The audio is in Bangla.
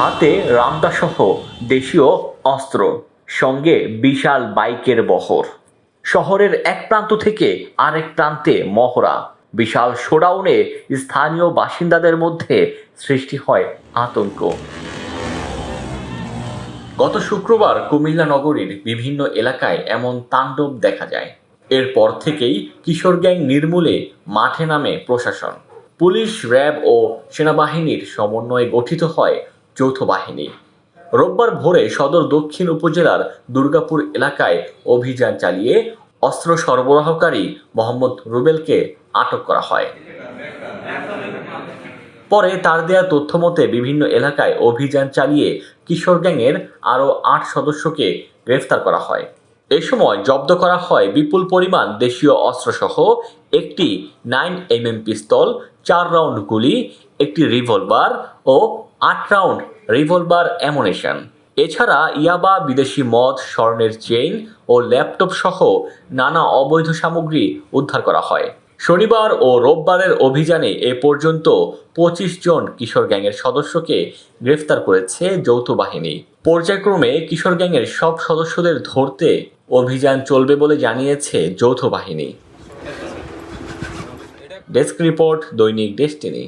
হাতে রামদাসহ দেশীয় অস্ত্র, সঙ্গে বিশাল বাইকের বহর। শহরের এক প্রান্ত থেকে আরেক প্রান্তে মহড়া। বিশাল শোডাউনে স্থানীয় বাসিন্দাদের মধ্যে সৃষ্টি হয় আতঙ্ক। গত শুক্রবার কুমিল্লা নগরীর বিভিন্ন এলাকায় এমন তাণ্ডব দেখা যায়। এরপর থেকেই কিশোর গ্যাং নির্মূলে মাঠে নামে প্রশাসন। পুলিশ, র্যাব ও সেনাবাহিনীর সমন্বয়ে গঠিত হয় যৌথ বাহিনী রোববার ভোরে সদর দক্ষিণ উপজেলার দুর্গাপুর এলাকায় অভিযান চালিয়ে অস্ত্র সরবরাহকারী মোহাম্মদ রুবেলকে আটক করা হয়। পরে তার দেয়া তথ্য মতে বিভিন্ন এলাকায় অভিযান চালিয়ে কিশোর গ্যাংয়ের আরও আট সদস্যকে গ্রেফতার করা হয়। এ সময় জব্দ করা হয় বিপুল পরিমাণ দেশীয় অস্ত্রসহ একটি নাইন এমএম পিস্তল, চার রাউন্ড গুলি, একটি রিভলভার ও আট রাউন্ড রিভলভার অ্যামুনেশন। এছাড়া ইয়াবা বিদেশি মদ, স্বর্ণের চেইন ও ল্যাপটপ সহ নানা অবৈধ সামগ্রী উদ্ধার করা হয়। শনিবার ও রোববারের অভিযানে এ পর্যন্ত পঁচিশ জন কিশোর গ্যাংয়ের সদস্যকে গ্রেফতার করেছে যৌথ বাহিনী। পর্যায়ক্রমে কিশোর গ্যাংয়ের সব সদস্যদের ধরতে অভিযান চলবে বলে জানিয়েছে যৌথ বাহিনী। Desk report Dainik Destiny.